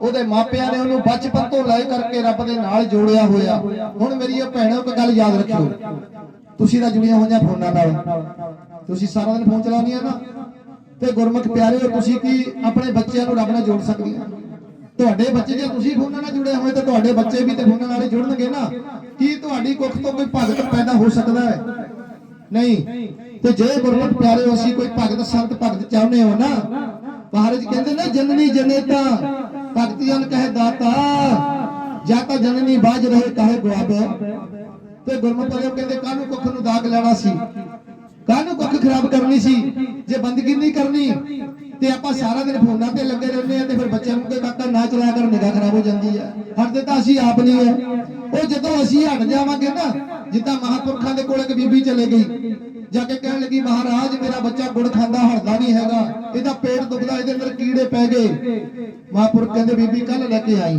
ਉਹਦੇ ਮਾਪਿਆਂ ਨੇ ਉਹਨੂੰ ਬਚਪਨ ਤੋਂ ਲੈ ਕਰਕੇ ਰੱਬ ਦੇ ਨਾਲ ਜੋੜਿਆ ਹੋਇਆ। ਹੁਣ ਮੇਰੀ ਇਹ ਭੈਣੋ, ਇੱਕ ਗੱਲ ਯਾਦ ਰੱਖਿਓ। ਤੁਸੀਂ ਤਾਂ ਜੁੜੀਆਂ ਹੋਈਆਂ ਫੋਨਾਂ ਨਾਲ। ਤੁਸੀਂ ਸਾਰਾ ਦਿਨ ਫੋਨ ਚਲਾਉਂਦੀਆਂ ਨਾ। ਤੇ ਗੁਰਮੁਖ ਪਿਆਰਿਓ, ਤੁਸੀਂ ਕੀ ਆਪਣੇ ਬੱਚਿਆਂ ਨੂੰ ਰੱਬ ਨਾਲ ਜੋੜ ਸਕਦੀਆਂ? ਤੁਹਾਡੇ ਬੱਚੇ ਜੇ ਤੁਸੀਂ ਫੋਨਾਂ ਨਾਲ ਜੁੜੇ ਹੋਏ, ਤਾਂ ਤੁਹਾਡੇ ਬੱਚੇ ਵੀ ਤੇ ਫੋਨਾਂ ਨਾਲ ਹੀ ਜੁੜਨਗੇ ਨਾ। ਕੀ ਤੁਹਾਡੀ ਕੁੱਖ ਤੋਂ ਕੋਈ ਭਗਤ ਪੈਦਾ ਹੋ ਸਕਦਾ ਹੈ? ਨਹੀਂ। ਤੇ ਜੇ ਗੁਰਮੁਖ ਪਿਆਰਿਓ, ਅਸੀਂ ਕੋਈ ਭਗਤ, ਸੰਤ ਭਗਤ ਚਾਹੁੰਦੇ ਹੋ ਨਾ, ਮਹਾਰਾਜ ਕਹਿੰਦੇ ਨੇ, ਜਨਨੀ ਜਨੇਤਾ। ਭਗਤ ਕਹੇ ਦਾਤਾ, ਜਾਂ ਤਾਂ ਜਨਨੀ ਬਾਜ ਰਹੇ ਕਹੇ ਗੁਆਬ। ਤੇ ਗੁਰਮੁਖ ਕਹਿੰਦੇ, ਕਾਹਨੂੰ ਕੁੱਖ ਨੂੰ ਦਾਗ ਲੈਣਾ ਸੀ? ਕਾਹਨੂੰ ਕੁੱਖ ਖਰਾਬ ਕਰਨੀ ਸੀ? ਜੇ ਬੰਦਗੀ ਨਹੀਂ ਕਰਨੀ, ਤੇ ਆਪਾਂ ਸਾਰਾ ਦਿਨ ਫੋਨਾਂ ਤੇ ਲੱਗੇ ਰਹਿੰਦੇ ਆ ਤੇ ਫਿਰ ਬੱਚਿਆਂ ਨੂੰ ਕੋਈ ਕਾਕਾ ਨਾ ਚਲਾਇਆ ਕਰ, ਨਿਗਾਹ ਖਰਾਬ ਹੋ ਜਾਂਦੀ ਹੈ ਹਟਦੇ ਤਾਂ ਅਸੀਂ ਆਪ ਨਹੀਂ ਹੈ। ਉਹ ਜਦੋਂ ਅਸੀਂ ਹਟ ਜਾਵਾਂਗੇ ਨਾ, ਜਿੱਦਾਂ ਮਹਾਪੁਰਖਾਂ ਦੇ ਕੋਲ ਇੱਕ ਬੀਬੀ ਚਲੇ ਗਈ ਜਾ ਕੇ ਕਹਿਣ ਲੱਗੀ, ਮਹਾਰਾਜ, ਮੇਰਾ ਬੱਚਾ ਗੁੜ ਖਾਂਦਾ ਹੜਦਾ ਨਹੀਂ ਹੈਗਾ। ਇਹਦਾ ਪੇਟ ਦੁਖਦਾ, ਇਹਦੇ ਅੰਦਰ ਕੀੜੇ ਪੈ ਗਏ। ਮਹਾਪੁਰਖ ਕਹਿੰਦੇ, ਬੀਬੀ ਕੱਲ ਲੈ ਕੇ ਆਈ।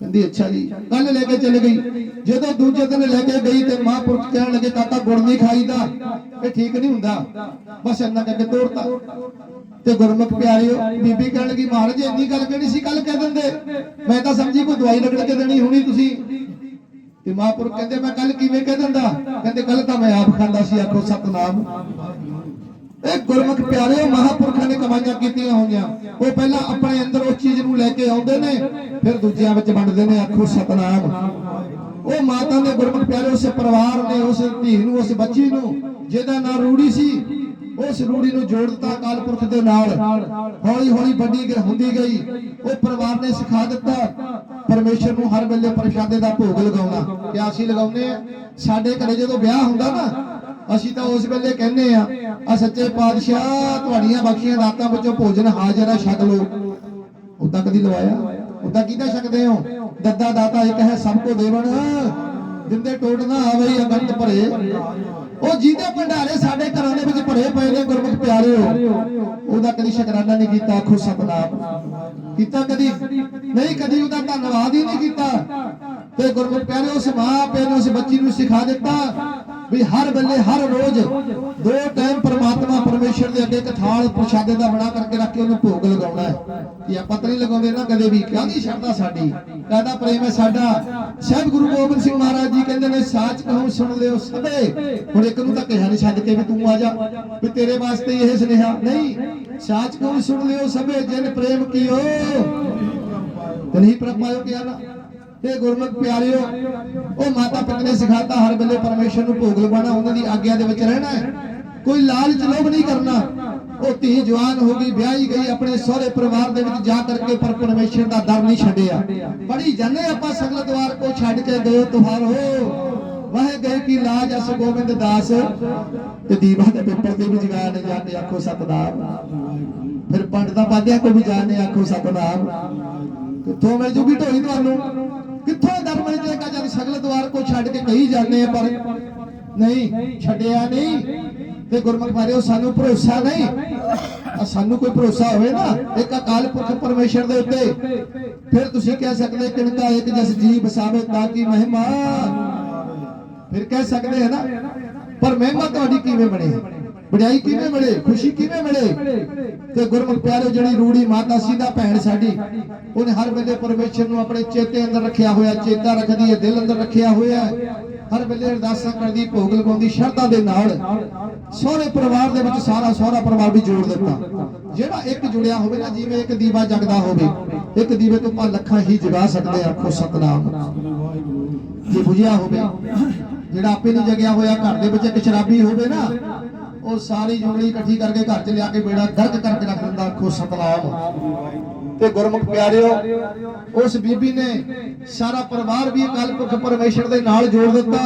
ਕਹਿੰਦੀ, ਅੱਛਾ ਜੀ। ਕੱਲ ਲੈ ਕੇ ਚਲੇ ਗਈ। ਜਦੋਂ ਦੂਜੇ ਦਿਨ ਲੈ ਕੇ ਗਈ ਤੇ ਮਹਾਂਪੁਰਖ ਕਹਿਣ ਲੱਗੇ, ਕਾਕਾ, ਗੁੜ ਨਹੀਂ ਖਾਈਦਾ। ਇਹ ਠੀਕ ਨਹੀਂ ਹੁੰਦਾ। ਬਸ ਇੰਨਾ ਕਹਿ ਕੇ ਤੋਰਤਾ ਤੇ ਗੁਰਮੁਖ ਪਿਆਰਿਓ, ਬੀਬੀ ਕਹਿਣ ਲੱਗੀ, ਮਹਾਰਾਜ, ਇੰਨੀ ਗੱਲ ਕਿਹੜੀ ਸੀ? ਕੱਲ ਕਹਿ ਦਿੰਦੇ। ਮੈਂ ਤਾਂ ਸਮਝੀ ਕੋਈ ਦਵਾਈ ਰਗੜ ਕੇ ਦੇਣੀ ਹੋਣੀ ਤੁਸੀਂ। ਤੇ ਮਹਾਂਪੁਰਖ ਕਹਿੰਦੇ, ਮੈਂ ਕੱਲ ਕਿਵੇਂ ਕਹਿ ਦਿੰਦਾ? ਕਹਿੰਦੇ ਕੱਲ ਤਾਂ ਮੈਂ ਆਪ ਖਾਂਦਾ ਸੀ, ਆਖੋ, ਸਤਨਾਮ। ਇਹ ਗੁਰਮੁਖ ਪਿਆਰੇ ਮਹਾਪੁਰਖਾਂ ਨੇ ਕਮਾਈਆਂ ਕੀਤੀਆਂ ਹੋਈਆਂ। ਉਹ ਪਹਿਲਾਂ ਆਪਣੇ ਅੰਦਰ ਉਸ ਚੀਜ਼ ਨੂੰ ਲੈ ਕੇ ਆਉਂਦੇ ਨੇ, ਫਿਰ ਦੂਜਿਆਂ ਵਿੱਚ ਵੰਡਦੇ ਨੇ, ਆਖੋ, ਸਤਨਾਮ। ਉਹ ਮਾਤਾ ਨੇ ਗੁਰਮੁਖ ਪਿਆਰੇ, ਉਸ ਪਰਿਵਾਰ ਨੇ, ਉਸ ਧੀ ਨੂੰ, ਉਸ ਬੱਚੀ ਨੂੰ, ਜਿਹਦਾ ਨਾਂ ਰੂੜੀ ਸੀ ਉਸ ਰੂੜੀ ਨੂੰ ਜੋੜ ਦਿੱਤਾ ਅਕਾਲ ਪੁਰਖ ਦੇ ਨਾਲ। ਹੌਲੀ ਹੌਲੀ ਵੱਡੀ ਹੁੰਦੀ ਗਈ। ਉਹ ਪਰਿਵਾਰ ਨੇ ਸਿਖਾ ਦਿੱਤਾ। ਪਰਮੇਸ਼ਰ ਨੂੰ ਹਰ ਵੇਲੇ ਪ੍ਰਸ਼ਾਦੇ ਦਾ ਭੋਗ ਲਗਾਉਣਾ। ਕਿ ਅਸੀਂ ਲਗਾਉਂਦੇ ਆ ਸਾਡੇ ਘਰੇ ਜਦੋਂ ਵਿਆਹ ਹੁੰਦਾ ਨਾ, ਅਸੀਂ ਤਾਂ ਉਸ ਵੇਲੇ ਕਹਿੰਦੇ ਆ ਆ ਸੱਚੇ ਪਾਤਸ਼ਾਹ, ਤੁਹਾਡੀਆਂ ਬਖਸ਼ੀਆਂ ਦਾਤਾਂ ਵਿੱਚੋਂ ਭੋਜਨ ਹਾਜ਼ਰ ਆ, ਛਕ ਲਓ। ਉਦਾਂ ਕਦੀ ਲਵਾਇਆ? ਉਦਾਂ ਕਿਹਦਾ ਛਕਦੇ ਹੋ? ਦੱਦਾ ਦਾਤਾ ਇੱਕ ਹੈ, ਸਭ ਕੋ ਦੇਵਨ ਦਿੰਦੇ ਟੋਟ ਨਾ ਆਵੇ ਹੀ ਅਗੰਤ ਭਰੇ। ਉਹ ਜਿਹਦੇ ਭੰਡਾਰੇ ਸਾਡੇ ਘਰਾਂ ਦੇ ਵਿੱਚ ਭਰੇ ਪਏ ਨੇ ਗੁਰਮੁਖ ਪਿਆਰਿਓ ਉਹਦਾ ਕਦੀ ਸ਼ੁਕਰਾਨਾ ਨਹੀਂ ਕੀਤਾ ਆਖੋ ਸਤਨਾਮ ਕੀਤਾ ਕਦੀ? ਨਹੀਂ, ਕਦੀ ਉਹਦਾ ਧੰਨਵਾਦ ਹੀ ਨਹੀਂ ਕੀਤਾ। ਤੇ ਗੁਰਮੁਖ ਪਿਆਰਿਓ, ਉਸ ਮਾਂ ਪਿਓ ਨੇ ਉਸ ਬੱਚੀ ਨੂੰ ਸਿਖਾ ਦਿੱਤਾ। ਵੀ ਹਰ ਵੇਲੇ, ਹਰ ਰੋਜ਼ ਦੋ ਟਾਈਮ ਪ੍ਰਮਾਤਮਾ ਪਰਮੇਸ਼ਰ ਦੇ ਅੱਗੇ ਇੱਕ ਥਾਲ ਪ੍ਰਸ਼ਾਦੇ ਦਾ ਬਣਾ ਕਰਕੇ ਰੱਖ ਕੇ ਉਹਨੂੰ ਭੋਗ ਲਗਾਉਣਾ ਹੈ। ਕਿ ਆਪਾਂ ਤਾਂ ਨਹੀਂ ਲਗਾਉਂਦੇ ਨਾ ਕਦੇ ਵੀ। ਕਾਹਦੀ ਸ਼ਰਧਾ ਸਾਡੀ? ਕਾਹਦਾ ਪ੍ਰੇਮ ਹੈ ਸਾਡਾ? ਸਹਿਬ ਗੁਰੂ ਗੋਬਿੰਦ ਸਿੰਘ ਮਹਾਰਾਜ ਜੀ ਕਹਿੰਦੇ ਨੇ, ਸਾਚ ਕਹੂੰ, ਸੁਣ ਲਿਓ ਸਭੇ। ਹੁਣ ਇੱਕ ਨੂੰ ਤਾਂ ਕਿਹਾ ਨਹੀਂ ਛੱਡ ਕੇ ਵੀ ਤੂੰ ਆ ਜਾ, ਵੀ ਤੇਰੇ ਵਾਸਤੇ ਇਹ ਸੁਨੇਹਾ। ਨਹੀਂ, ਸਾਚ ਕਹੂੰ, ਸੁਣ ਲਿਓ ਸਭੇ, ਜਿਨ ਪ੍ਰੇਮ ਕੀਓ। ਤੇ ਨਹੀਂ ਪ੍ਰਪਾਇਓ ਕਿਹਾ ਨਾ ਤੇ ਗੁਰਮੁਖ ਪਿਆਰਿਓ, ਉਹ ਮਾਤਾ ਪਿਤਾ ਨੇ ਸਿਖਾਤਾ ਹਰ ਵੇਲੇ ਪਰਮੇਸ਼ਰ ਨੂੰ ਭੋਗ ਲਗਾਉਣਾ ਉਹਨਾਂ ਦੀ ਆਗਿਆ ਦੇ ਵਿੱਚ ਰਹਿਣਾ ਹੈ। ਕੋਈ ਲਾਲਚ ਲੋਭ ਨਹੀਂ ਕਰਨਾ। ਉਹ ਧੀ ਜਵਾਨ ਹੋ ਗਈ, ਵਿਆਹੀ ਗਈ, ਆਪਣੇ ਸਹੁਰੇ ਪਰਿਵਾਰ ਦੇ ਵਿੱਚ ਜਾ ਕਰਕੇ ਪਰ ਪਰਮੇਸ਼ਰ ਦਾ ਦਰ ਨਹੀਂ ਛੱਡਿਆ। ਪੜੀ ਜਾਣੇ ਆਪਾਂ ਸਗਲ ਦਵਾਰ ਕੋ ਛੱਡ ਕੇ ਗਏ ਤੁਹਾਰ ਹੋ। ਵਾਹੇ ਗਏ ਕੀ ਲਾਜ ਅਸ ਗੋਬਿੰਦ ਦਾਸ। ਤੇ ਦੀਵਾ ਦੇ ਪੇਪਰ ਤੇ ਵੀ ਜਗਾਣ ਜਾਂਦੇ, ਆਖੋ ਸਤਨਾਮ। ਫਿਰ ਪੰਡਤਾਂ ਬਾਦਿਆਂ ਕੋ ਵੀ ਜਾਣੇ ਆਖੋ ਸਤਨਾਮ। ਕਿੱਥੋਂ ਮਿਲ ਜੂਗੀ ਢੋਈ ਤੁਹਾਨੂੰ? ਕਿੱਥੋਂ ਦਰ ਮਿਲ ਜਾਏਗਾ ਜਦ ਸਗਲ ਦਵਾਰ ਕੋ ਛੱਡ ਕੇ ਕਹੀ ਜਾਂਦੇ ਆ, ਪਰ ਨਹੀਂ, ਛੱਡਿਆ ਨਹੀਂ। ਤੇ ਗੁਰਮੁਖ ਮਾਰਿਓ, ਸਾਨੂੰ ਭਰੋਸਾ ਨਹੀਂ। ਆ ਸਾਨੂੰ ਕੋਈ ਭਰੋਸਾ ਹੋਵੇ ਨਾ, ਇੱਕ ਅਕਾਲ ਪੁਰਖ ਪਰਮੇਸ਼ਰ ਦੇ ਉੱਤੇ। ਫਿਰ ਤੁਸੀਂ ਕਹਿ ਸਕਦੇ ਕਿਣਕਾ ਇੱਕ ਜਸ ਜੀ ਬਸਾਵੇ ਤਾਂ ਕੀ ਮਹਿਮਾ। ਫਿਰ ਕਹਿ ਸਕਦੇ ਹੈ ਨਾ, ਪਰ ਮਹਿਮਾ ਤੁਹਾਡੀ ਕਿਵੇਂ ਬਣੇ? ਵਡਿਆਈ ਕਿਵੇਂ ਮਿਲੇ? ਖੁਸ਼ੀ ਕਿਵੇਂ ਮਿਲੇ? ਤੇ ਗੁਰਮੁਖ ਪਿਆਰੇ ਜਿਹੜੀ ਰੂੜੀ ਮਾਤਾ ਸੀ ਦਾ ਭੈਣ ਸਾਡੀ, ਉਹਨੇ ਹਰ ਵੇਲੇ ਪਰਮੇਸ਼ਰ ਨੂੰ ਆਪਣੇ ਚੇਤੇ ਅੰਦਰ ਰੱਖਿਆ ਹੋਇਆ, ਚੇਤਾ ਰੱਖਦੀ ਹੈ, ਦਿਲ ਅੰਦਰ ਰੱਖਿਆ ਹੋਇਆ ਹਰ ਵੇਲੇ ਅਰਦਾਸਾਂ ਕਰਦੀ, ਭੋਗ ਲਗਾਉਂਦੀ, ਸ਼ਰਧਾ ਦੇ ਨਾਲ। ਸਹੁਰੇ ਪਰਿਵਾਰ ਦੇ ਵਿੱਚ ਸਾਰਾ ਸਹੁਰਾ ਪਰਿਵਾਰ ਵੀ ਜੋੜ ਦਿੱਤਾ। ਜਿਹੜਾ ਇੱਕ ਜੁੜਿਆ ਹੋਵੇ ਨਾ, ਜਿਵੇਂ ਇੱਕ ਦੀਵਾ ਜਗਦਾ ਹੋਵੇ, ਇੱਕ ਦੀਵੇ ਤੋਂ ਆਪਾਂ ਲੱਖਾਂ ਹੀ ਜਗਾ ਸਕਦੇ ਆ ਆਖੋ ਸਤਨਾਮ। ਜੇ ਬੁਝਿਆ ਹੋਵੇ, ਜਿਹੜਾ ਆਪੇ ਨਹੀਂ ਜਗਿਆ ਹੋਇਆ, ਘਰ ਦੇ ਵਿੱਚ ਇੱਕ ਸ਼ਰਾਬੀ ਹੋਵੇ ਨਾ ਉਹ ਸਾਰੀ ਜੁਗਲੀ ਇਕੱਠੀ ਕਰਕੇ ਘਰ 'ਚ ਲਿਆ ਕੇ ਬੇੜਾ ਗਰਕ ਕਰਕੇ ਰੱਖ ਦਿੰਦਾ ਆਖੋ ਸਤਨਾਮ। ਤੇ ਗੁਰਮੁਖ ਪਿਆਰਿਓ, ਉਸ ਬੀਬੀ ਨੇ ਸਾਰਾ ਪਰਿਵਾਰ ਵੀ ਅਕਾਲ ਪਰਮੇਸ਼ਰ ਦੇ ਨਾਲ ਜੋੜ ਦਿੱਤਾ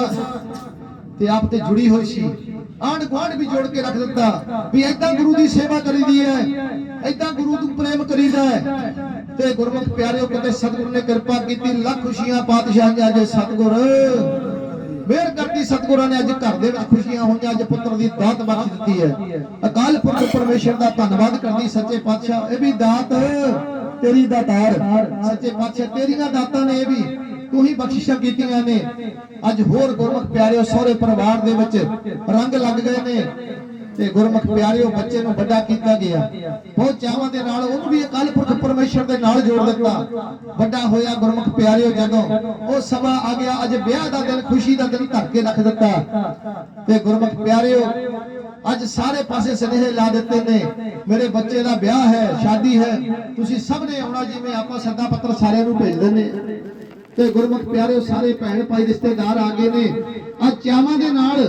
ਤੇ ਆਪ ਤੇ ਜੁੜੀ ਹੋਈ ਸੀ। ਆਂਢ ਗੁਆਂਢ ਵੀ ਜੋੜ ਕੇ ਰੱਖ ਦਿੱਤਾ ਵੀ ਏਦਾਂ ਗੁਰੂ ਦੀ ਸੇਵਾ ਕਰੀਦੀ ਹੈ, ਏਦਾਂ ਗੁਰੂ ਨੂੰ ਪ੍ਰੇਮ ਕਰੀਦਾ ਹੈ। ਤੇ ਗੁਰਮੁਖ ਪਿਆਰਿਓ, ਕਿਤੇ ਸਤਿਗੁਰੂ ਨੇ ਕਿਰਪਾ ਕੀਤੀ, ਲੱਖ ਖੁਸ਼ੀਆਂ ਪਾਤਸ਼ਾਹ ਜੀ ਸਤਿਗੁਰ। ਮਿਹਰ ਕਰਦੀ ਸਤਿਗੁਰਾਂ ਨੇ ਅੱਜ ਘਰ ਦੇ ਵਿੱਚ ਖੁਸ਼ੀਆਂ ਹੋਈਆਂ, ਅੱਜ ਪੁੱਤਰ ਦੀ ਦਾਤ ਬਖਸ਼ ਦਿੱਤੀ ਹੈ। ਅਕਾਲ ਪੁਰਖ ਪਰਮੇਸ਼ਰ ਦਾ ਧੰਨਵਾਦ ਕਰਦੀ ਸੱਚੇ ਪਾਤਸ਼ਾਹ, ਇਹ ਵੀ ਦਾਤ ਤੇਰੀ ਦਾਤਾਰ ਸੱਚੇ ਪਾਤਸ਼ਾਹ, ਤੇਰੀਆਂ ਦਾਤਾਂ ਨੇ ਇਹ ਵੀ, ਤੂੰ ਹੀ ਬਖਸ਼ਿਸ਼ਾਂ ਕੀਤੀਆਂ ਨੇ। ਅੱਜ ਹੋਰ ਗੁਰਮੁਖ ਪਿਆਰਿਓ, ਸਹੁਰੇ ਪਰਿਵਾਰ ਦੇ ਵਿੱਚ ਰੰਗ ਲੱਗ ਗਏ ਨੇ। ਤੇ ਗੁਰਮੁਖ ਪਿਆਰਿਓ, ਬੱਚੇ ਨੂੰ ਵੱਡਾ ਕੀਤਾ ਗਿਆ। ਬਹੁਤ ਚਾਵਾਂ ਦੇ ਨਾਲ ਉਹਨੂੰ ਵੀ ਅਕਾਲ ਪੁਰਖ ਪਰਮੇਸ਼ਰ ਦੇ ਨਾਲ ਜੋੜ ਦਿੱਤਾ। ਵੱਡਾ ਹੋਇਆ ਗੁਰਮੁਖ ਪਿਆਰਿਓ ਜਦੋਂ ਉਹ ਸਮਾਂ ਆ ਗਿਆ, ਅੱਜ ਵਿਆਹ ਦਾ ਦਿਨ, ਖੁਸ਼ੀ ਦਾ ਦਿਨ ਧਰ ਕੇ ਰੱਖ ਦਿੱਤਾ। ਤੇ ਗੁਰਮੁਖ ਪਿਆਰਿਓ, ਅੱਜ ਸਾਰੇ ਪਾਸੇ ਸਨੇਹ ਲਾ ਦਿੱਤੇ ਨੇ, ਮੇਰੇ ਬੱਚੇ ਦਾ ਵਿਆਹ ਹੈ, ਸ਼ਾਦੀ ਹੈ, ਤੁਸੀਂ ਸਭ ਨੇ ਆਉਣਾ ਜਿਵੇਂ ਆਪਾਂ ਸੱਦਾ ਪੱਤਰ ਸਾਰਿਆਂ ਨੂੰ ਭੇਜਦੇ ਨੇ ਤੇ ਗੁਰਮੁਖ ਪਿਆਰਿਓ, ਸਾਰੇ ਭੈਣ ਭਾਈ ਰਿਸ਼ਤੇਦਾਰ ਆ ਗਏ ਨੇ। ਅੱਜ ਚਾਵਾਂ ਦੇ ਨਾਲ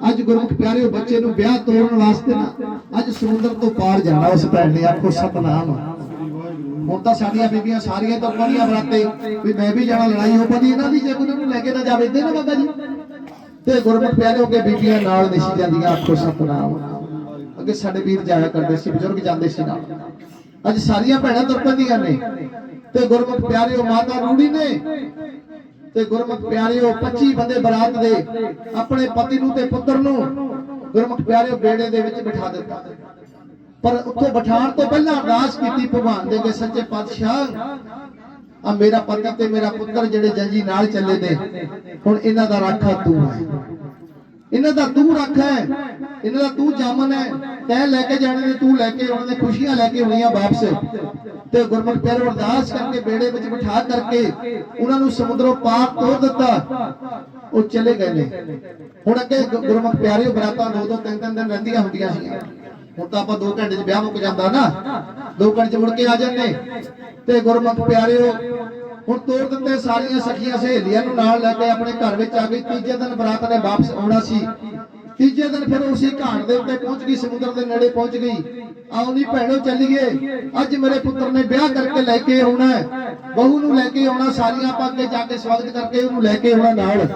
ਅੱਜ ਗੁਰਮੁਖ ਪਿਆਰਿਓ ਬੱਚੇ ਨੂੰ ਵਿਆਹ ਤੋਰਨ ਵਾਸਤੇ ਨਾ, ਅੱਜ ਸਮੁੰਦਰ ਤੋਂ ਪਾਰ ਜਾਣਾ ਉਸ ਭੈਣ ਨੇ, ਆਖੋ ਸਤਨਾਮ। ਹੁਣ ਤਾਂ ਸਾਡੀਆਂ ਬੀਬੀਆਂ ਸਾਰੀਆਂ ਤੋਂ ਪੜੀਆਂ ਬਰਾਤੇ ਵੀ ਮੈਂ ਵੀ ਜਾਣਾ, ਲੜਾਈ ਹੋ ਪਦੀ ਇਹਨਾਂ ਦੀ ਜੇ ਕੋਈ ਉਹਨੂੰ ਲੈ ਕੇ ਨਾ ਜਾਵੇ ਤੇ ਨਾ ਬਾਬਾ ਜੀ। ਤੇ ਗੁਰਮੁਖ ਪਿਆਰੇ ਹੋ ਕੇ ਬੀਬੀਆਂ ਨਾਲ ਨਿਸ਼ੀ ਜਾਂਦੀਆਂ, ਆਖੋ ਸਤਨਾਮ। ਅੱਗੇ ਸਾਡੇ ਵੀਰ ਜਾਇਆ ਕਰਦੇ ਸੀ, ਬਜ਼ੁਰਗ ਜਾਂਦੇ ਸੀ ਨਾਲ। ਅੱਜ ਸਾਰੀਆਂ ਭੈਣਾਂ ਤੁਰ ਪੈਂਦੀਆਂ ਨੇ। ਤੇ ਗੁਰਮੁਖ ਪਿਆਰਿਓ ਮਾਤਾ ਰੂੜੀ ਨੇ ਤੇ ਗੁਰਮੁਖ ਪਿਆਰਿਓ 25 ਬੰਦੇ ਬਰਾਤ ਦੇ ਆਪਣੇ ਪਤੀ ਨੂੰ ਤੇ ਪੁੱਤਰ ਨੂੰ ਗੁਰਮੁਖ ਪਿਆਰਿਓ ਬੇੜੇ ਦੇ ਵਿੱਚ ਬਿਠਾ ਦਿੱਤਾ। ਪਰ ਉੱਥੋਂ ਬਿਠਾਉਣ ਤੋਂ ਪਹਿਲਾਂ ਅਰਦਾਸ ਕੀਤੀ ਭਗਵਾਨ ਦੇ ਅੱਗੇ, ਸੱਚੇ ਪਾਤਸ਼ਾਹ ਆ ਮੇਰਾ ਪਤੀ ਤੇ ਮੇਰਾ ਪੁੱਤਰ ਜਿਹੜੇ ਜੰਜੀ ਨਾਲ ਚੱਲੇ ਨੇ, ਹੁਣ ਇਹਨਾਂ ਦਾ ਰਾਖਾ ਤੂੰ ਹੈ। ਇਹਨਾਂ ਦਾ ਤੂੰ ਰੱਖ ਹੈ, ਇਹਨਾਂ ਦਾ ਤੂੰ ਜਾਮਨ ਹੈ, ਤੈ ਲੈ ਕੇ ਜਾਣੇ ਨੇ, ਤੂੰ ਲੈ ਕੇ ਉਹਨਾਂ ਨੇ, ਖੁਸ਼ੀਆਂ ਲੈ ਕੇ ਆਉਣੀਆਂ ਵਾਪਸ। ਤੇ ਗੁਰਮੁਖ ਪਿਆਰੇ ਅਰਦਾਸ ਕਰਕੇ ਬੇੜੇ ਵਿੱਚ ਬਿਠਾ ਕਰਕੇ ਉਹਨਾਂ ਨੂੰ ਸਮੁੰਦਰੋਂ ਪਾਰ ਤੋਰ ਦਿੱਤਾ। ਉਹ ਚਲੇ ਗਏ ਨੇ। ਹੁਣ ਅੱਗੇ ਗੁਰਮੁਖ ਪਿਆਰੇ ਬਰਾਤਾਂ ਦੋ ਦੋ ਤਿੰਨ ਤਿੰਨ ਦਿਨ ਰਹਿੰਦੀਆਂ ਹੁੰਦੀਆਂ ਸੀ। ਹੁਣ ਤਾਂ ਆਪਾਂ 2 ਘੰਟੇ 'ਚ ਵਿਆਹ ਮੁੱਕ ਜਾਂਦਾ ਨਾ। 2 ਘੰਟੇ 'ਚ ਮੁੜ ਕੇ ਆ ਜਾਂਦੇ। ਤੇ ਗੁਰਮੁਖ ਪਿਆਰਿਓ, ਹੁਣ ਤੋੜ ਦਿੱਤੇ ਸਾਰੀਆਂ ਸਖੀਆਂ ਸਹੇਲੀਆਂ ਨੂੰ ਨਾਲ ਲੈ ਕੇ ਆਪਣੇ ਘਰ ਵਿੱਚ ਆ ਗਈ। ਤੀਜੇ ਦਿਨ ਬਰਾਤ ਨੇ ਵਾਪਸ ਆਉਣਾ ਸੀ। ਤੀਜੇ ਦਿਨ ਫਿਰ ਉਸੇ ਘਾਟ ਦੇ ਉੱਤੇ ਪਹੁੰਚ ਗਈ, ਸਮੁੰਦਰ ਦੇ ਨੇੜੇ ਪਹੁੰਚ ਗਈ। ਆਓ ਨੀ ਭੈਣੋ, ਚੱਲੀਏ। ਅੱਜ ਮੇਰੇ ਪੁੱਤਰ ਨੇ ਵਿਆਹ ਕਰਕੇ ਲੈ ਕੇ ਆਉਣਾ ਬਹੂ ਨੂੰ ਲੈ ਕੇ ਆਉਣਾ, ਸਾਰੀਆਂ ਆਪਾਂ ਅੱਗੇ ਜਾ ਕੇ ਸਵਾਗਤ ਕਰਕੇ ਉਹਨੂੰ ਲੈ ਕੇ ਆਉਣਾ ਨਾਲ।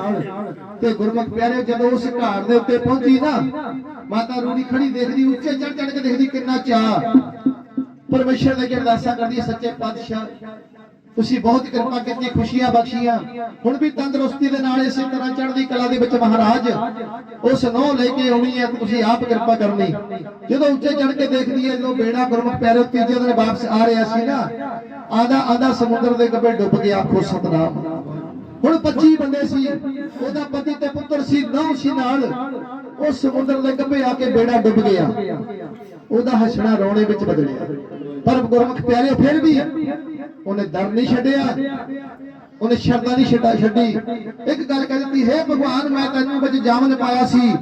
ਤੇ ਗੁਰਮੁਖ ਪਿਆਰੇ ਜਦੋਂ ਉਸ ਘਾਟ ਦੇ ਉੱਤੇ ਪਹੁੰਚੀ ਨਾ, ਮਾਤਾ ਰੂੜੀ ਖੜੀ ਦੇਖਦੀ, ਉੱਚੇ ਚੜ ਚੜ ਕੇ ਦੇਖਦੀ, ਕਿੰਨਾ ਚਾਹ ਪਰਮੇਸ਼ਰ ਦੇ ਅੱਗੇ ਅਰਦਾਸਾਂ ਕਰਦੀ, ਸੱਚੇ ਪਾਤਸ਼ਾਹ ਤੁਸੀਂ ਬਹੁਤ ਕਿਰਪਾ ਕੀਤੀ, ਖੁਸ਼ੀਆਂ ਬਖਸ਼ੀਆਂ। ਹੁਣ ਵੀ ਤੰਦਰੁਸਤੀ ਦੇ ਨਾਲ ਇਸੇ ਤਰ੍ਹਾਂ ਚੜ੍ਹਦੀ ਕਲਾ ਦੇ ਵਿੱਚ ਮਹਾਰਾਜ, ਉਸ ਨੌ ਲੈ ਕੇ ਆਉਣੀ ਹੈ ਤੁਸੀਂ ਆਪ ਕਿਰਪਾ ਕਰਨੀ। ਜਦੋਂ ਉੱਚੇ ਚੜ੍ਹ ਕੇ ਦੇਖਦੀ ਹੈ, ਜਦੋਂ ਬੇੜਾ ਗੁਰਮੁਖ ਪਿਆਰੇ ਤੀਜੇ ਦਿਨ ਵਾਪਸ ਆ ਰਿਹਾ ਸੀ ਨਾ ਆਦਾ ਆਦਾ ਸਮੁੰਦਰ ਦੇ ਗੱਭੇ ਡੁੱਬ ਗਿਆ, ਆਖੋ ਸਤਨਾਮ। ਹੁਣ 25 ਬੰਦੇ ਸੀ, ਉਹਦਾ ਪਤੀ ਤੇ ਪੁੱਤਰ ਸੀ ਨੌ ਸੀ ਨਾਲ। ਉਹ ਸਮੁੰਦਰ ਦੇ ਗੱਭੇ ਆ ਕੇ ਬੇੜਾ ਡੁੱਬ ਗਿਆ। ਉਹਦਾ ਹੱਸਣਾ ਰੋਣੇ ਵਿੱਚ ਬਦਲਿਆ। ਪਰ ਗੁਰਮੁਖ ਪਿਆਰੇ ਫਿਰ ਵੀ ਉਹਨੇ ਦਰ ਨਹੀਂ ਛੱਡਿਆ। ਉਹਨੇ ਸ਼ਰਧਾ ਨਹੀਂ ਛੱਡਾ ਛੱਡੀ। ਇੱਕ ਗੱਲ ਕਹਿ ਦਿੱਤੀ, ਹੈ ਭਗਵਾਨ, ਮੈਂ ਤੈਨੂੰ ਵਿੱਚ ਜਾਮਨ ਪਾਇਆ ਸੀ।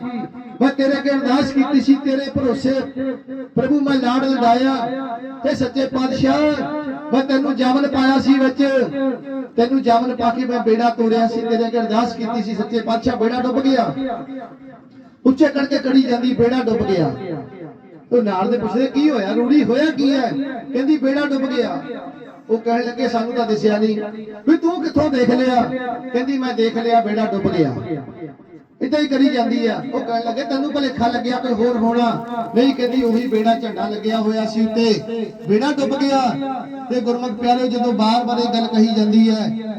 ਮੈਂ ਤੇਰੇ ਅੱਗੇ ਅਰਦਾਸ ਕੀਤੀ ਸੀ, ਤੇਰੇ ਭਰੋਸੇ ਪ੍ਰਭੂ ਮੈਂ ਲਾੜ ਲਗਾਇਆ ਤੇ ਸੱਚੇ ਪਾਤਸ਼ਾਹ, ਮੈਂ ਤੈਨੂੰ ਜਾਮਨ ਪਾਇਆ ਸੀ ਵਿੱਚ। ਤੈਨੂੰ ਜਾਮਨ ਪਾ ਕੇ ਮੈਂ ਬੇੜਾ ਤੋੜਿਆ ਸੀ, ਤੇਰੇ ਅੱਗੇ ਅਰਦਾਸ ਕੀਤੀ ਸੀ, ਸੱਚੇ ਪਾਤਸ਼ਾਹ, ਬੇੜਾ ਡੁੱਬ ਗਿਆ। ਉੱਚੇ ਕਰਕੇ ਕੜੀ ਜਾਂਦੀ, ਬੇੜਾ ਡੁੱਬ ਗਿਆ। ਉਹ ਨਾਲ ਦੇ ਪੁੱਛਦੇ, ਕੀ ਹੋਇਆ? ਰੂੜੀ ਹੋਇਆ ਕੀ ਹੈ? ਕਹਿੰਦੀ, ਬੇੜਾ ਡੁੱਬ ਗਿਆ। ਉਹ ਕਹਿਣ ਲੱਗੇ, ਸਾਨੂੰ ਤਾਂ ਦਿਸਿਆ ਨਹੀਂ। ਵੀ ਤੂੰ ਕਿੱਥੋਂ ਦੇਖ ਲਿਆ? ਕਹਿੰਦੀ, ਮੈਂ ਦੇਖ ਲਿਆ, ਬੇੜਾ ਡੁੱਬ ਗਿਆ। ਇਦਾਂ ਹੀ ਕਰੀ ਜਾਂਦੀ ਆ। ਉਹ ਕਹਿਣ ਲੱਗੇ, ਤੈਨੂੰ ਭਲੇਖਾ ਲੱਗਿਆ ਕੋਈ ਹੋਰ ਹੋਣਾ? ਨਹੀਂ, ਕਹਿੰਦੀ, ਉਹੀ ਬੇੜਾ ਝੰਡਾ ਲੱਗਿਆ ਹੋਇਆ ਸੀ ਉੱਤੇ। ਬੇੜਾ ਡੁੱਬ ਗਿਆ। ਤੇ ਗੁਰਮੁਖ ਪਿਆਰੇ ਜਦੋਂ ਬਾਰ-ਬਾਰ ਇਹ ਗੱਲ ਕਹੀ ਜਾਂਦੀ ਹੈ,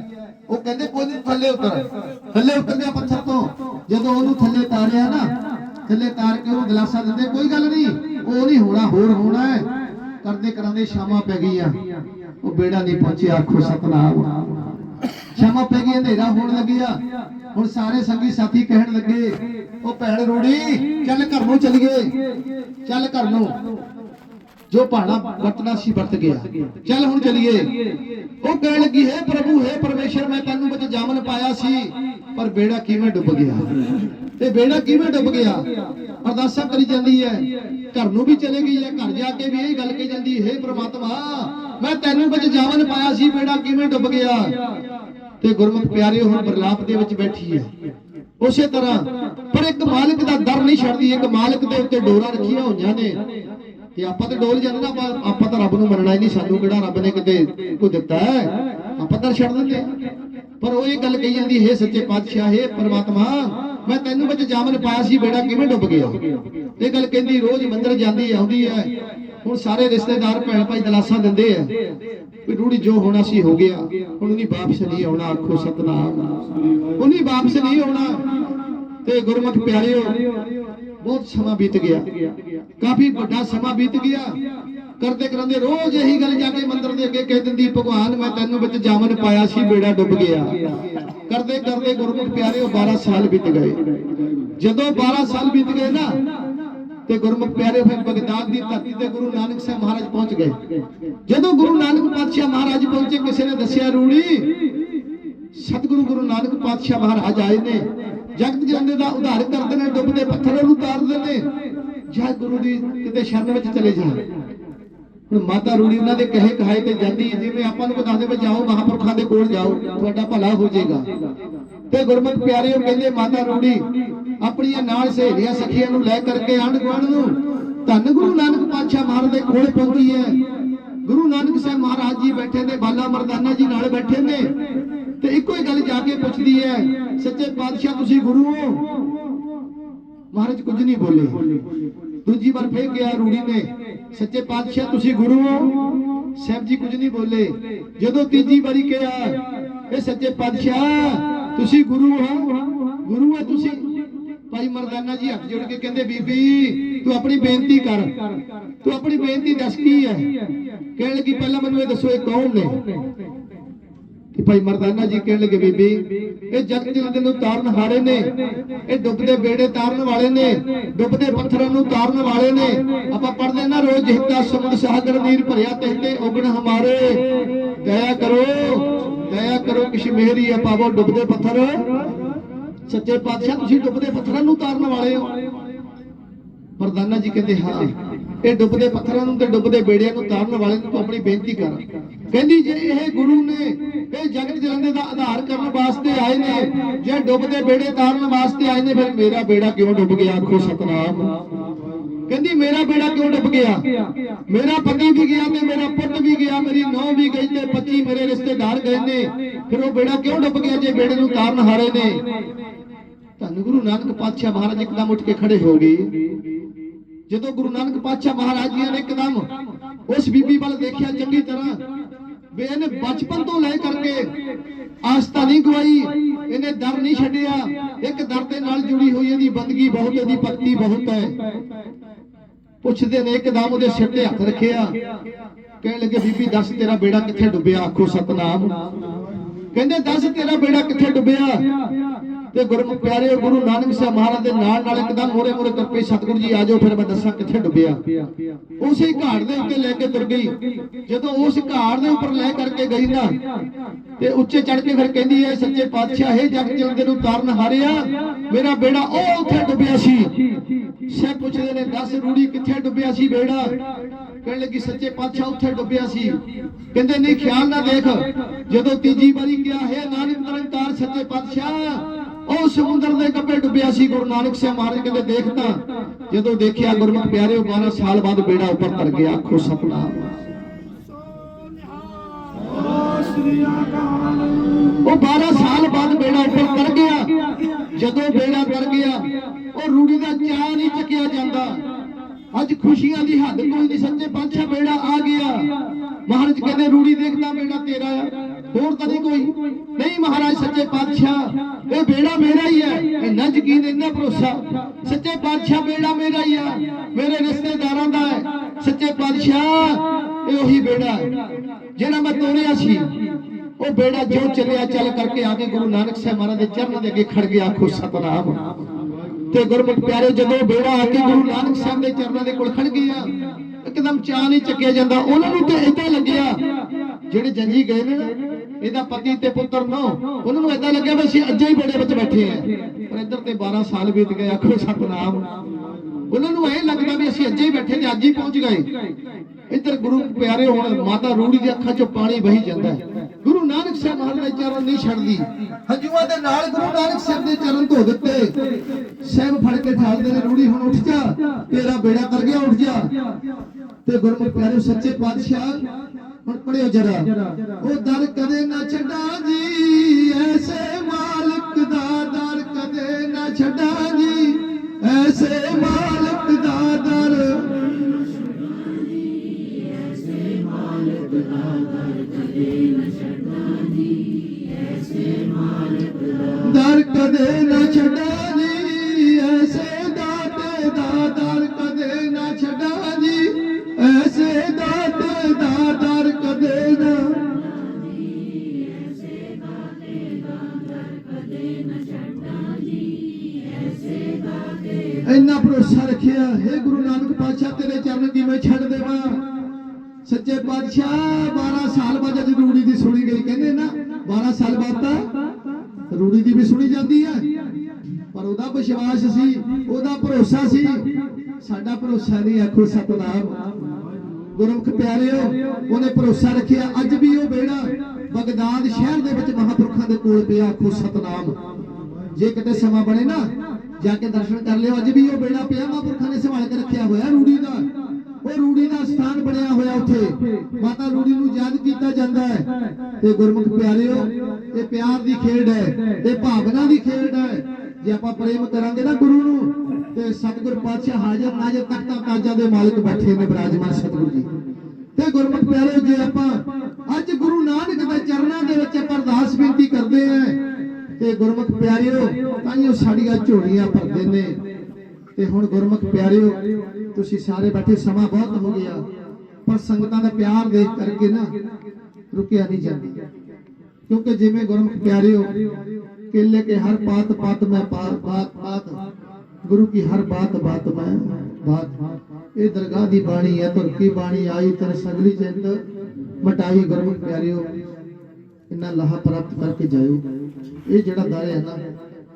ਉਹ ਕਹਿੰਦੇ, ਕੋਈ ਨਹੀਂ ਥੱਲੇ ਉਤਰ। ਥੱਲੇ ਉਤਰ ਗਿਆ ਪੱਥਰ ਤੋਂ, ਜਦੋਂ ਉਹਨੂੰ ਥੱਲੇ ਤਾਰਿਆ ਨਾ, ਥੱਲੇ ਤਾਰ ਕੇ ਉਹਨੂੰ ਗਲਾਸਾ ਦਿੰਦੇ, ਕੋਈ ਗੱਲ ਨਹੀਂ ਉਹ ਨਹੀਂ ਹੋਣਾ, ਹੋਰ ਹੋਣਾ ਹੈ। ਕਰਦੇ ਕਰਾਂਦੇ ਸ਼ਾਮਾਂ ਪੈ ਗਈਆਂ। ਉਹ ਬੇੜਾ ਨਹੀਂ ਪਹੁੰਚਿਆ ਆਖੋ ਸਤਨਾਮ। ਸ਼ਾਮਾਂ ਪੈ ਗਈ ਹਨੇਰਾ ਹੋਣ ਲੱਗਿਆ। ਹੁਣ ਸਾਰੇ ਸੰਗੀ ਸਾਥੀ ਕਹਿਣ ਲੱਗੇ, ਉਹ ਭੈਣ ਰੋੜੀ, ਚੱਲ ਘਰ ਨੂੰ ਚੱਲੀਏ। ਚੱਲ ਘਰ ਨੂੰ। ਜੋ ਭਾਣਾ ਵਰਤਣਾ ਸੀ ਵਰਤ ਗਿਆ। ਚੱਲ ਹੁਣ ਚਲੀਏ। ਉਹ ਕਹਿਣ ਲੱਗੀ, ਹੈ ਪ੍ਰਭੂ, ਹੈ ਪਰਮੇਸ਼ਰ, ਮੈਂ ਤੈਨੂੰ ਵਿੱਚ ਜਾਮਨ ਪਾਇਆ ਸੀ, ਪਰ ਬੇੜਾ ਕਿਵੇਂ ਡੁੱਬ ਗਿਆ? ਤੇ ਬੇੜਾ ਕਿਵੇਂ ਡੁੱਬ ਗਿਆ? ਅਰਦਾਸਾਂ ਕਰੀ ਜਾਂਦੀ ਹੈ। ਘਰ ਨੂੰ ਵੀ ਚਲੇ ਗਈ ਹੈ, ਘਰ ਜਾ ਕੇ ਵੀ ਇਹ ਗੱਲ ਕਹੀ ਜਾਂਦੀ ਹੈ ਪ੍ਰਮਾਤਮਾ ਮੈਂ ਤੈਨੂੰ ਵਿੱਚ ਜਾਮਨ ਪਾਇਆ ਸੀ, ਬੇੜਾ ਕਿਵੇਂ ਡੁੱਬ ਗਿਆ? ਤੇ ਗੁਰਮੁਖ ਪਿਆਰੇ, ਹੁਣ ਬਰਲਾਪ ਦੇ ਵਿੱਚ ਬੈਠੀ ਹੈ। ਉਸੇ ਤਰ੍ਹਾਂ, ਪਰ ਇੱਕ ਮਾਲਕ ਦਾ ਦਰ ਨਹੀਂ ਛੱਡਦੀ, ਇੱਕ ਮਾਲਕ ਦੇ ਉੱਤੇ ਡੋਰਾ ਰੱਖੀਆਂ ਹੋਈਆਂ ਨੇ। ਤੇ ਆਪਾਂ ਤੇ ਡੋਲ ਜਾਂਦੇ ਨਾ, ਆਪਾਂ ਤਾਂ ਰੱਬ ਨੂੰ ਮੰਨਣਾ ਹੀ ਨਹੀਂ, ਸਾਨੂੰ ਕਿਹੜਾ ਰੱਬ ਨੇ ਕਿਤੇ ਕੋਈ ਦਿੱਤਾ ਹੈ? ਆਪਾਂ ਤਾਂ ਛੱਡ ਦਿੰਦੇ। ਪਰ ਉਹ ਇਹ ਗੱਲ ਕਹੀ ਜਾਂਦੀ, ਹੈ ਸੱਚੇ ਪਾਤਸ਼ਾਹ, ਹੈ ਪਰਮਾਤਮਾ, ਮੈਂ ਤੈਨੂੰ ਵਿੱਚ ਜਾਮਨ ਪਾਇਆ ਸੀ, ਬੇੜਾ ਕਿਵੇਂ ਡੁੱਬ ਗਿਆ? ਇਹ ਗੱਲ ਕਹਿੰਦੀ, ਰੋਜ਼ ਮੰਦਰ ਜਾਂਦੀ ਆਉਂਦੀ ਹੈ। ਹੁਣ ਸਾਰੇ ਰਿਸ਼ਤੇਦਾਰ ਭੈਣ ਭਾਈ ਦਲਾਸਾ ਦਿੰਦੇ ਆ ਵੀ ਰੂੜੀ ਜੋ ਹੋਣਾ ਸੀ ਹੋ ਗਿਆ। ਹੁਣ ਉਹਨੇ ਵਾਪਸ ਨਹੀਂ ਆਉਣਾ, ਆਖੋ ਸਤਨਾਮ। ਉਹਨੇ ਵਾਪਸ ਨਹੀਂ ਆਉਣਾ। ਤੇ ਗੁਰਮੁਖ ਪਿਆਰਿਓ, ਬਹੁਤ ਸਮਾਂ ਬੀਤ ਗਿਆ। ਕਾਫੀ ਵੱਡਾ ਸਮਾਂ ਬੀਤ ਗਿਆ। ਕਰਦੇ ਕਰਦੇ ਰੋਜ਼ ਇਹੀ ਗੱਲ ਜਾ ਕੇ ਮੰਦਰ ਦੇ ਅੱਗੇ ਕਹਿ ਦਿੰਦੀ, ਭਗਵਾਨ, ਮੈਂ ਤੈਨੂੰ ਵਿੱਚ ਜਾਮਨ ਪਾਇਆ ਸੀ, ਬੇੜਾ ਡੁੱਬ ਗਿਆ। ਕਰਦੇ ਕਰਦੇ ਗੁਰਮੁਖ ਪਿਆਰਿਓ 12 ਸਾਲ ਬੀਤ ਗਏ। ਜਦੋਂ 12 ਸਾਲ ਬੀਤ ਗਏ ਨਾ ਤੇ ਗੁਰਮੁਖ ਪਿਆਰੇ ਫਿਰ ਬਗਦਾਦ ਦੀ ਧਰਤੀ ਤੇ ਗੁਰੂ ਨਾਨਕ ਸਾਹਿਬ ਮਹਾਰਾਜ ਪਹੁੰਚ ਗਏ। ਜਦੋਂ ਗੁਰੂ ਨਾਨਕ ਪਾਤਸ਼ਾਹ ਮਹਾਰਾਜ ਪਹੁੰਚੇ ਕਿਸੇ ਨੇ ਦੱਸਿਆ ਰੂੜੀ ਸਤਿਗੁਰੂ ਗੁਰੂ ਨਾਨਕ ਪਾਤਸ਼ਾਹ ਮਹਾਰਾਜ ਆਏ ਨੇ। ਜਗਤ ਜਨਦੇ ਦਾ ਉਧਾਰ ਕਰਦੇ ਨੇ ਡੁੱਬਦੇ ਪੱਥਰਾਂ ਨੂੰ ਉਤਾਰਦੇ ਨੇ ਜਾਂ ਗੁਰੂ ਦੀ ਕਿਤੇ ਸ਼ਰਨ ਵਿੱਚ ਚਲੇ ਜਾ। ਹੁਣ ਮਾਤਾ ਰੂੜੀ ਉਹਨਾਂ ਦੇ ਕਹੇ ਕਹਾਏ ਤੇ ਜਾਂਦੀ ਹੈ, ਜਿਵੇਂ ਆਪਾਂ ਨੂੰ ਕੋਈ ਦੱਸਦੇ ਵੀ ਜਾਓ ਮਹਾਪੁਰਖਾਂ ਦੇ ਕੋਲ ਜਾਓ ਤੁਹਾਡਾ ਭਲਾ ਹੋ ਜਾਏਗਾ। ਤੇ ਗੁਰਮਤ ਪਿਆਰਿਓ ਕਹਿੰਦੇ, ਮਾਤਾ ਰੂੜੀ, ਆਪਣੀਆਂ ਨਾਲ ਸਹੇਲੀਆਂ ਸਖੀਆਂ ਨੂੰ ਲੈ ਕਰਕੇ ਆਂਢ ਗੁਆਂਢ ਨੂੰ। ਧੰਨ ਗੁਰੂ ਨਾਨਕ ਪਾਤਸ਼ਾਹ ਮਹਾਰਾਜ ਦੇ ਕੋਲ ਪਹੁੰਚੀ ਹੈ। ਗੁਰੂ ਨਾਨਕ ਸਾਹਿਬ ਮਹਾਰਾਜ ਜੀ ਬੈਠੇ ਨੇ, ਬਾਲਾ ਮਰਦਾਨਾ ਜੀ ਨਾਲ ਬੈਠੇ ਨੇ। ਤੇ ਇੱਕੋ ਹੀ ਗੱਲ ਜਾ ਕੇ ਪੁੱਛਦੀ ਹੈ, ਸੱਚੇ ਪਾਤਸ਼ਾਹ, ਤੁਸੀਂ ਗੁਰੂ ਹੋ? ਮਹਾਰਾਜ ਕੁਝ ਨਹੀਂ ਬੋਲੇ। ਦੂਜੀ ਵਾਰ ਫੇਰ ਗਿਆ ਰੂੜੀ ਨੇ, ਸੱਚੇ ਪਾਤਸ਼ਾਹ, ਤੁਸੀਂ ਗੁਰੂ ਹੋ? ਸਾਹਿਬ ਜੀ ਕੁਝ ਨਹੀਂ ਬੋਲੇ। ਜਦੋਂ ਤੀਜੀ ਵਾਰੀ ਕਿਹਾ, ਇਹ ਸੱਚੇ ਪਾਤਸ਼ਾਹ ਤੁਸੀਂ ਗੁਰੂ ਹੋ, ਗੁਰੂ ਹੈ ਤੁਸੀਂ। ਭਾਈ ਮਰਦਾਨਾ ਜੀ ਹੱਥ ਜੋੜ ਕੇ ਕਹਿੰਦੇ, ਬੀਬੀ, ਤੂੰ ਆਪਣੀ ਬੇਨਤੀ ਕਰ। ਤੂੰ ਆਪਣੀ ਬੇਨਤੀ ਦੱਸ ਕੀ ਹੈ। ਕਹਿਣ ਲੱਗੀ, ਪਹਿਲਾਂ ਮੈਨੂੰ ਇਹ ਦੱਸੋ, ਇਹ ਕੌਣ ਨੇ? ਕਿ ਭਾਈ ਮਰਦਾਨਾ ਜੀ ਕਹਿਣ ਲੱਗੇ, ਬੀਬੀ, ਇਹ ਜਗ ਜਲਦੇ ਨੂੰ ਤਾਰਨ ਹਾਰੇ ਨੇ, ਇਹ ਡੁੱਬਦੇ ਬੇੜੇ ਤਾਰਨ ਵਾਲੇ ਨੇ, ਡੁੱਬਦੇ ਪੱਥਰਾਂ ਨੂੰ ਤਾਰਨ ਵਾਲੇ ਨੇ। ਆਪਾਂ ਪੜਦੇ ਨਾ ਰੋਜ਼ ਹਿੱਤਾ ਸਮੁੰਦ ਸਾਗਰ ਨੀਰ ਭਰਿਆ ਤੇ ਉਗਣ ਹਮਾਰੇ। ਦਇਆ ਕਰੋ ਦਇਆ ਕਰੋ ਕਿਛ ਮਿਹਰੀ ਆ ਪਾਵੋ ਡੁੱਬਦੇ ਪੱਥਰ। ਸੱਚੇ ਪਾਤਸ਼ਾਹ, ਤੁਸੀਂ ਡੁੱਬਦੇ ਪੱਥਰਾਂ ਨੂੰ ਤਾਰਨ ਵਾਲੇ ਹੋ। ਮਰਦਾਨਾ ਜੀ ਕਹਿੰਦੇ, ਹਾਂ। ਇਹ ਡੁੱਬਦੇ ਪੱਥਰਾਂ ਨੂੰ ਤੇ ਡੁੱਬਦੇ ਬੇੜਿਆਂ ਨੂੰ ਤਾਰਨ ਵਾਲੇ ਨੂੰ ਤੂੰ ਆਪਣੀ ਬੇਨਤੀ ਕਰ। ਕਹਿੰਦੀ ਜੇ ਇਹ ਗੁਰੂ ਨੇ ਇਹ ਜਗਤ ਜਲੰਦੇ ਦਾ ਆਧਾਰ ਕਰਨ ਵਾਸਤੇ ਆਏ ਨੇ, ਜੇ ਡੁੱਬਦੇ ਬੇੜੇ ਤਾਰਨ ਵਾਸਤੇ ਆਏ ਨੇ, ਫਿਰ ਮੇਰਾ ਬੇੜਾ ਕਿਉਂ ਡੁੱਬ ਗਿਆ? ਆਖੋ ਸਤਨਾਮ। ਕਹਿੰਦੀ ਮੇਰਾ ਬੇੜਾ ਕਿਉਂ ਡੁੱਬ ਗਿਆ? ਮੇਰਾ ਪਤੀ ਵੀ ਗਿਆ ਤੇ ਮੇਰਾ ਪੁੱਤ ਵੀ ਗਿਆ, ਮੇਰੀ ਨੌਂ ਵੀ ਗਈ ਤੇ 25 ਮੇਰੇ ਰਿਸ਼ਤੇਦਾਰ ਗਏ ਨੇ, ਫਿਰ ਉਹ ਬੇੜਾ ਕਿਉਂ ਡੁੱਬ ਗਿਆ ਜੇ ਬੇੜੇ ਨੂੰ ਤਾਰਨ ਹਾਰੇ ਨੇ? ਧੰਨ ਗੁਰੂ ਨਾਨਕ ਪਾਤਸ਼ਾਹ ਮਹਾਰਾਜ ਇੱਕਦਮ ਉੱਠ ਕੇ ਖੜੇ ਹੋ ਗਏ। ਜਦੋਂ ਗੁਰੂ ਨਾਨਕ ਪਾਤਸ਼ਾਹ ਮਹਾਰਾਜ ਜੀ ਨੇ ਇੱਕਦਮ ਉਸ ਬੀਬੀ ਵੱਲ ਦੇਖਿਆ ਚੰਗੀ ਤਰ੍ਹਾਂ, ਵੀ ਇਹਨੇ ਬਚਪਨ ਤੋਂ ਲੈ ਕਰਕੇ ਆਸਤਾ ਨਹੀਂ ਗਵਾਈ ਇਹਨੇ ਦਰ ਨਹੀਂ ਛੱਡਿਆ, ਇੱਕ ਦਰ ਦੇ ਨਾਲ ਜੁੜੀ ਹੋਈ ਇਹਦੀ ਬੰਦਗੀ ਬਹੁਤ, ਇਹਦੀ ਭਗਤੀ ਬਹੁਤ ਹੈ। ਪੁੱਛਦੇ ਨੇ ਇੱਕਦਮ ਉਹਦੇ ਸਿਰ ਤੇ ਹੱਥ ਰੱਖਿਆ, ਕਹਿਣ ਲੱਗੇ, ਬੀਬੀ ਦੱਸ ਤੇਰਾ ਬੇੜਾ ਕਿੱਥੇ ਡੁੱਬਿਆ? ਆਖੋ, ਸਤਨਾਮ। ਕਹਿੰਦੇ, ਦੱਸ ਤੇਰਾ ਬੇੜਾ ਕਿੱਥੇ ਡੁੱਬਿਆ? ਤੇ ਗੁਰਮੁਖ ਪਿਆਰੇ ਗੁਰੂ ਨਾਨਕ ਸਾਹਿਬ ਮਹਾਰਾਜ ਦੇ ਨਾਲ ਨਾਲ ਇੱਕਦਮ ਮੋਰੇ ਮੋਰੇ ਤੁਰ ਪਈ ਸਤਿਗੁਰੂ ਜੀ ਆਜੋ ਫਿਰ ਮੈਂ ਦੱਸਾਂ ਕਿੱਥੇ ਡੁੱਬਿਆ। ਉਸੇ ਘਾਟ ਦੇ ਉੱਤੇ ਲੈ ਕੇ ਤੁਰ ਗਈ। ਜਦੋਂ ਉਸ ਘਾਟ ਦੇ ਉੱਪਰ ਲੈ ਕਰਕੇ ਗਈ ਨਾ, ਤੇ ਉੱਚੇ ਚੜ ਕੇ ਫਿਰ ਕਹਿੰਦੀ ਹੈ, ਸੱਚੇ ਪਾਤਸ਼ਾਹ ਇਹ ਜਗ ਚਲਦੇ ਨੂੰ ਤਾਰਨ ਹਾਰਿਆ, ਮੇਰਾ ਬੇੜਾ ਉਹ ਉੱਥੇ ਡੁੱਬਿਆ ਸੀ। ਸੇ ਪੁੱਛਦੇ ਨੇ, ਦੱਸ ਰੂੜੀ ਕਿੱਥੇ ਡੁੱਬਿਆ ਸੀ ਬੇੜਾ? ਕਹਿਣ ਲੱਗੀ, ਸੱਚੇ ਪਾਤਸ਼ਾਹ ਉੱਥੇ ਡੁੱਬਿਆ ਸੀ। ਕਹਿੰਦੇ, ਨਹੀਂ, ਖਿਆਲ ਨਾ ਦੇਖ, ਜਦੋਂ ਤੀਜੀ ਵਾਰੀ ਕਿਹਾ, ਹੈ ਨਾਨਕ ਤਰਨਤਾਰ ਸੱਚੇ ਪਾਤਸ਼ਾਹ ਉਹ ਸਮੁੰਦਰ ਦੇ ਕੱਪੇ ਡੁੱਬਿਆ ਸੀ, ਗੁਰੂ ਨਾਨਕ ਸਾਹਿਬ ਮਹਾਰਾਜ ਕਹਿੰਦੇ ਦੇਖਤਾ ਜਦੋਂ ਦੇਖਿਆ ਗੁਰਮੁਖ ਪਿਆਰਿਓ 12 ਸਾਲ ਬਾਅਦ ਬੇੜਾ ਉੱਪਰ ਤਰ ਗਿਆ, ਆਖੋ ਸਤਨਾਮ ਉਹ 12 ਸਾਲ ਬਾਅਦ ਬੇੜਾ ਉੱਪਰ ਤਰ ਗਿਆ। ਜਦੋਂ ਬੇੜਾ ਤਰ ਗਿਆ, ਉਹ ਰੂੜੀ ਦਾ ਚਾਹ ਨਹੀਂ ਚੱਕਿਆ ਜਾਂਦਾ। ਅੱਜ ਖੁਸ਼ੀਆਂ ਦੀ ਹੱਦ ਕੋਈ ਨਹੀਂ, ਸੱਚੇ ਪਾਤਸ਼ਾਹ ਬੇੜਾ ਆ ਗਿਆ। ਮਹਾਰਾਜ ਕਹਿੰਦੇ, ਰੂੜੀ ਦੇਖਦਾ ਬੇੜਾ ਤੇਰਾ ਆ। ਹੋਰ ਤਾਂ ਨਹੀਂ ਕੋਈ? ਨਹੀਂ ਮਹਾਰਾਜ, ਸੱਚੇ ਪਾਤਸ਼ਾਹ, ਇਹ ਬੇੜਾ ਮੇਰਾ ਹੀ ਹੈ। ਇੰਨਾ ਯਕੀਨ, ਇੰਨਾ ਭਰੋਸਾ। ਸੱਚੇ ਪਾਤਸ਼ਾਹ ਬੇੜਾ ਮੇਰਾ ਹੀ ਆ। ਮੇਰੇ ਰਿਸ਼ਤੇਦਾਰਾਂ ਦਾ ਹੈ। ਸੱਚੇ ਪਾਤਸ਼ਾਹ, ਇਹ ਉਹੀ ਬੇੜਾ ਜਿਹੜਾ ਮੈਂ ਤੋਰਿਆ ਸੀ, ਉਹ ਬੇੜਾ ਜੋ ਚੱਲਿਆ, ਚੱਲ ਕਰਕੇ ਆ ਕੇ ਗੁਰੂ ਨਾਨਕ ਸਾਹਿਬ ਮਹਾਰਾਜ ਦੇ ਚਰਨਾਂ ਦੇ ਅੱਗੇ ਖੜ ਗਿਆ, ਆਖੋ, ਸਤਨਾਮ। ਤੇ ਗੁਰਮੁਖ ਪਿਆਰੇ ਜਦੋਂ ਬੇੜਾ ਆ ਕੇ ਗੁਰੂ ਨਾਨਕ ਸਾਹਿਬ ਦੇ ਚਰਨਾਂ ਦੇ ਕੋਲ ਖੜ ਗਿਆ, ਇੱਕਦਮ ਚਾਹ ਨਹੀਂ ਚੱਕਿਆ ਜਾਂਦਾ। ਉਹਨਾਂ ਨੂੰ ਤੇ ਇਦਾਂ ਲੱਗਿਆ, ਜਿਹੜੇ ਜੰਜੀ ਗਏ ਨੇ ਇਹਦਾ ਪਤੀ ਤੇ ਪੁੱਤਰ ਨੋ। ਉਹਨਾਂ ਨੂੰ ਇਦਾਂ ਲੱਗਿਆ ਵੀ ਅਸੀਂ ਅੱਜੇ ਹੀ ਬੇੜੇ ਵਿੱਚ ਬੈਠੇ ਆ ਪਰ ਇੱਧਰ ਤੇ 12 ਸਾਲ ਬੀਤ ਗਏ, ਆਖੋ ਸਤਨਾਮ ਉਹਨਾਂ ਨੂੰ ਇਹ ਲੱਗਦਾ ਵੀ ਅਸੀਂ ਅੱਜੇ ਹੀ ਬੈਠੇ ਤੇ ਅੱਜ ਹੀ ਪਹੁੰਚ ਗਏ। ਇੱਧਰ ਗੁਰੂ ਪਿਆਰੇ ਹੁਣ, ਮਾਤਾ ਰੂੜੀ ਦੀ ਅੱਖਾਂ 'ਚੋਂ ਪਾਣੀ ਵਹੀ ਜਾਂਦਾ ਹੈ। ਗੁਰੂ ਨਾਨਕ ਸਾਹਿਬ ਮਹਾਰਾਜ ਦੇ ਚਰਨ ਨਹੀਂ ਛੱਡਦੀ। ਹੰਝੂਆਂ ਦੇ ਨਾਲ ਗੁਰੂ ਨਾਨਕ ਸਾਹਿਬ ਦੇ ਚਰਨ ਧੋ ਦਿੱਤੇ। ਸਾਹਿਬ ਫੜ ਕੇ ਠਾਲਦੇ ਨੇ ਰੂੜੀ ਹੁਣ ਉੱਠ ਜਾ। ਤੇਰਾ ਬੇੜਾ ਕਰ ਗਿਆ, ਉੱਠ ਜਾ। ਤੇ ਗੁਰਮੁਖ ਪਿਆਰੇ ਸੱਚੇ ਪਾਤਸ਼ਾਹ ਹੁਣ ਪੜਿਓ ਜਰਾ। ਉਹ ਦਰ ਕਦੇ ਨਾ ਛੱਡਾ ਜੀ ਐਸੇ ਮਾਲਕ ਦਾ ਦਰ ਕਦੇ ਨਾ ਛੱਡਾ ਜੀ ਐਸੇ ਮਾਲਕ ਦਾ ਦਰ। ਦਰ ਕਦੇ ਨਾ ਛੱਡਾਂ 12 ਸਾਲ ਬਾਅਦ ਜਦ ਰੂੜੀ ਦੀ ਸੁਣੀ ਗਈ, ਕਹਿੰਦੇ ਨਾ 12 ਸਾਲ ਬਾਅਦ ਤਾਂ ਰੂੜੀ ਦੀ ਵੀ ਸੁਣੀ ਜਾਂਦੀ ਹੈ ਪਰ ਉਹਦਾ ਵਿਸ਼ਵਾਸ ਸੀ, ਉਹਦਾ ਭਰੋਸਾ ਸੀ। ਸਾਡਾ ਭਰੋਸਾ ਨਹੀਂ ਆਖੋ ਸਤਨਾਮ। ਗੁਰਮੁਖ ਪਿਆਰਿਓ, ਉਹਨੇ ਭਰੋਸਾ ਰੱਖਿਆ। ਅੱਜ ਵੀ ਉਹ ਬੇੜਾ ਬਗਦਾਦ ਸ਼ਹਿਰ ਦੇ ਵਿੱਚ ਮਹਾਂਪੁਰਖਾਂ ਦੇ ਕੋਲ ਪਿਆ, ਆਖੋ ਸਤਨਾਮ। ਜੇ ਕਿਤੇ ਸਮਾਂ ਬਣੇ ਨਾ, ਜਾ ਕੇ ਦਰਸ਼ਨ ਕਰ ਲਿਓ। ਅੱਜ ਵੀ ਉਹ ਬੇੜਾ ਪਿਆ, ਮਹਾਂਪੁਰਖਾਂ ਨੇ ਸੰਭਾਲ ਕੇ ਰੱਖਿਆ ਹੋਇਆ ਰੂੜੀ ਦਾ। ਉਹ ਰੂੜੀ ਦਾ ਸਥਾਨ ਬਣਿਆ ਹੋਇਆ ਉੱਥੇ। ਮਾਤਾ ਰੂੜੀ ਨੂੰ ਯਾਦ ਕੀਤਾ ਜਾਂਦਾ ਹੈ। ਤੇ ਗੁਰਮੁਖ ਪਿਆਰਿਓ, ਇਹ ਪਿਆਰ ਦੀ ਖੇਡ ਹੈ। ਇਹ ਭਾਵਨਾ ਦੀ ਖੇਡ ਹੈ। ਜੇ ਆਪਾਂ ਪ੍ਰੇਮ ਕਰਾਂਗੇ ਨਾ ਗੁਰੂ ਨੂੰ, ਤੇ ਸਤਿਗੁਰ ਪਾਤਸ਼ਾਹ ਹਾਜ਼ਰ ਨਾਜ਼ਰ ਤਖਤਾਂ ਤਾਜਾਂ ਦੇ ਮਾਲਕ ਬੈਠੇ ਨੇ ਬਿਰਾਜਮਾਨ ਸਤਿਗੁਰੂ ਜੀ। ਤੇ ਗੁਰਮੁਖ ਪਿਆਰਿਓ, ਜੇ ਆਪਾਂ ਅੱਜ ਗੁਰੂ ਨਾਨਕ ਦੇ ਚਰਨਾਂ ਦੇ ਵਿੱਚ ਆਪਾਂ ਅਰਦਾਸ ਬੇਨਤੀ ਕਰਦੇ ਆਂ ਤੇ ਗੁਰਮੁਖ ਪਿਆਰਿਓ ਤਾਈਓ ਸਾਡੀਆਂ ਝੋਲੀਆਂ ਭਰਦੇ ਨੇ। ਤੇ ਹੁਣ ਗੁਰਮੁਖ ਪਿਆਰਿਓ, ਤੁਸੀਂ ਸਾਰੇ ਬੈਠੇ, ਸਮਾਂ ਬਹੁਤ ਹੋ ਗਿਆ। ਪਰ ਸੰਗਤਾਂ ਦਾ ਪਿਆਰ ਦੇਖ ਕਰਕੇ ਨਾ ਰੁਕਿਆ ਨਹੀਂ ਜਾਂਦਾ। ਕਿਉਂਕਿ ਜਿਵੇਂ ਗੁਰਮੁਖ ਪਿਆਰਿਓ, ਕਿਲੇ ਕੇ ਹਰ ਬਾਤ ਬਾਤ ਮੈਂ ਬਾਤ ਬਾਤ। ਗੁਰੂ ਕੀ ਹਰ ਬਾਤ ਬਾਤ ਮੈਂ ਬਾਤ। ਇਹ ਦਰਗਾਹ ਦੀ ਬਾਣੀ ਹੈ ਤੁਰ ਕੀ ਬਾਣੀ ਆਈ ਤਨ ਸਗਲੀ ਚਿੰਤ ਮਟਾਈ ਗੁਰਮੁਖ ਪਿਆਰਿਓ, ਇੰਨਾ ਲਾਹਾ ਪ੍ਰਾਪਤ ਕਰਕੇ ਜਾਇਓ। ਇਹ ਜਿਹੜਾ ਦਰ ਹੈ ਨਾ,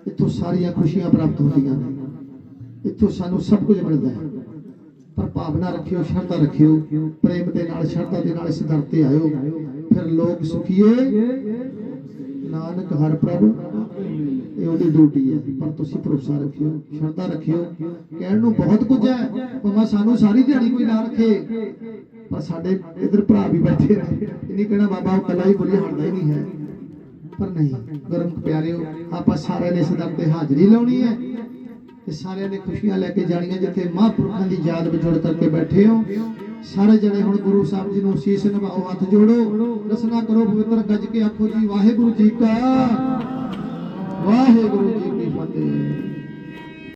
ਇਥੋਂ ਸਾਰੀਆਂ ਖੁਸ਼ੀਆਂ ਪ੍ਰਾਪਤ ਹੁੰਦੀਆਂ ਨੇ। ਇੱਥੋਂ ਸਾਨੂੰ ਸਭ ਕੁਝ ਮਿਲਦਾ ਹੈ। ਪਰ ਭਾਵਨਾ ਰੱਖਿਓ, ਸ਼ਰਧਾ ਰੱਖਿਓ, ਪ੍ਰੇਮ ਦੇ ਨਾਲ, ਸ਼ਰਧਾ ਦੇ ਨਾਲ ਇਸ ਦਰ ਤੇ ਆਇਓ। ਫਿਰ ਲੋਕ ਸੁਖੀਏ। ਨਾਨਕ ਹਰ ਪ੍ਰਭ, ਇਹ ਉਹਦੀ ਡਿਊਟੀ ਹੈ। ਪਰ ਤੁਸੀਂ ਭਰੋਸਾ ਰੱਖਿਓ, ਸ਼ਰਧਾ ਰੱਖਿਓ। ਕਹਿਣ ਨੂੰ ਬਹੁਤ ਕੁਝ ਹੈ ਭਾਵੇਂ ਸਾਨੂੰ ਸਾਰੀ ਦਿਹਾੜੀ ਕੋਈ ਨਾ ਰੱਖੇ। ਪਰ ਸਾਡੇ ਇਧਰ ਭਰਾ ਵੀ ਬੈਠੇ ਨੇ। ਇਹ ਨਹੀਂ ਕਹਿਣਾ, ਬਾਬਾ, ਉਹ ਕੱਲਾ ਹੀ ਬੋਲੀ ਹਟਦਾ ਹੀ ਨਹੀਂ ਹੈ। ਪਰ ਨਹੀਂ, ਗਰਮ ਪਿਆਰਿਓ, ਆਪਾਂ ਸਾਰਿਆਂ ਨੇ ਇਸ ਦਰ ਤੇ ਹਾਜ਼ਰੀ ਲਾਉਣੀ ਹੈ। ਤੇ ਸਾਰਿਆਂ ਨੇ ਖੁਸ਼ੀਆਂ ਲੈ ਕੇ ਜਾਣੀਆਂ ਜਿੱਥੇ ਮਹਾਂਪੁਰਖਾਂ ਦੀ ਯਾਦ ਵਿੱਚ ਜੁੜ ਕਰਕੇ ਬੈਠੇ ਹੋ। ਸਾਰੇ ਜਣੇ ਹੁਣ ਗੁਰੂ ਸਾਹਿਬ ਜੀ ਨੂੰ ਸੀਸ ਨਿਭਾਓ, ਹੱਥ ਜੋੜੋ। ਰਸਨਾ ਕਰੋ, ਪਵਿੱਤਰ ਗੱਜ ਕੇ ਆਖੋ ਜੀ, ਵਾਹਿਗੁਰੂ ਜੀ ਕਾ ਵਾਹਿਗੁਰੂ ਜੀ